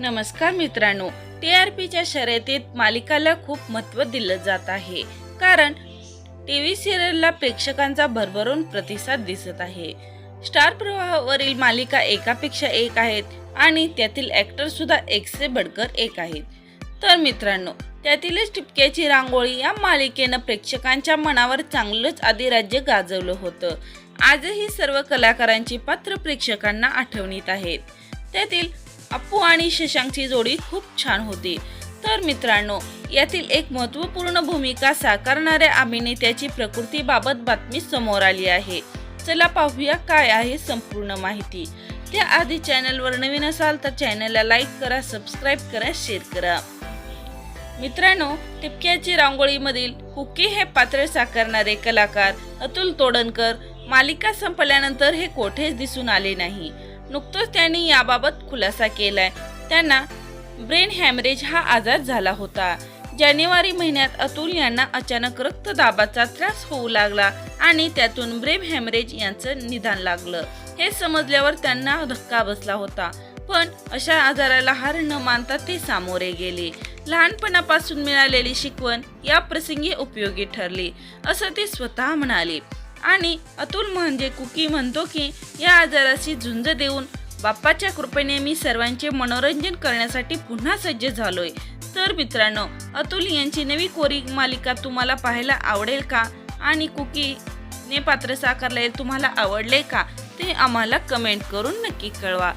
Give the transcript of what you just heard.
नमस्कार मित्रांनो T R पीच्या शर्यतीत मालिकाला खूप महत्त्व दिलं जात आहे. कारण टी व्ही सिरियलला प्रेक्षकांचा भरभरून प्रतिसाद दिसत आहे. स्टार प्रवाहावरील मालिका एकापेक्षा एक आहेत आणि त्यातील ॲक्टरसुद्धा एकसे बडकर एक आहेत. तर मित्रांनो त्यातीलच टिपक्याची रांगोळी या मालिकेनं प्रेक्षकांच्या मनावर चांगलंच अधिराज्य गाजवलं होतं. आजही सर्व कलाकारांची पात्र प्रेक्षकांना आठवणीत आहेत. त्यातील अप्पू आणि शशांकची जोडी खूप छान होती. तर मित्रांनो यातील एक महत्त्वपूर्ण भूमिका साकारणाऱ्या अभिनेत्याची प्रकृतीबाबत बातमी समोर आली आहे. चला पाहूया काय आहे संपूर्ण माहिती. त्याआधी चॅनलवर नवीन असाल तर चॅनलला लाईक करा सबस्क्राईब करा शेअर करा. मित्रांनो टिपक्याची रांगोळीमधील कुकी हे पात्र साकारणारे कलाकार अतुल तोडणकर मालिका संपल्यानंतर हे कोठेच दिसून आले नाही. नुकतंच त्यांनी याबाबत खुलासा केलाय. त्यांना ब्रेन हॅमरेज हा आजार झाला होता. जानेवारी महिन्यात अतुल यांना अचानक रक्तदाबाचा त्रास होऊ लागला आणि त्यातून ब्रेन हॅमरेज यांचं निदान लागलं. हे समजल्यावर त्यांना धक्का बसला होता. पण अशा आजाराला हार न मानता ते सामोरे गेले. लहानपणापासून मिळालेली शिकवण या प्रसंगी उपयोगी ठरली असं ते स्वतः म्हणाले. आणि अतुल म्हणजे कुकी म्हणतो की या आजाराशी झुंज देऊन बाप्पाच्या कृपेने मी सर्वांचे मनोरंजन करण्यासाठी पुन्हा सज्ज झालोय. तर मित्रांनो अतुल यांची नवी कोरी मालिका तुम्हाला पाहायला आवडेल का? आणि कुकी ने पात्र साकारले तुम्हाला आवडले का? ते आम्हाला कमेंट करून नक्की कळवा.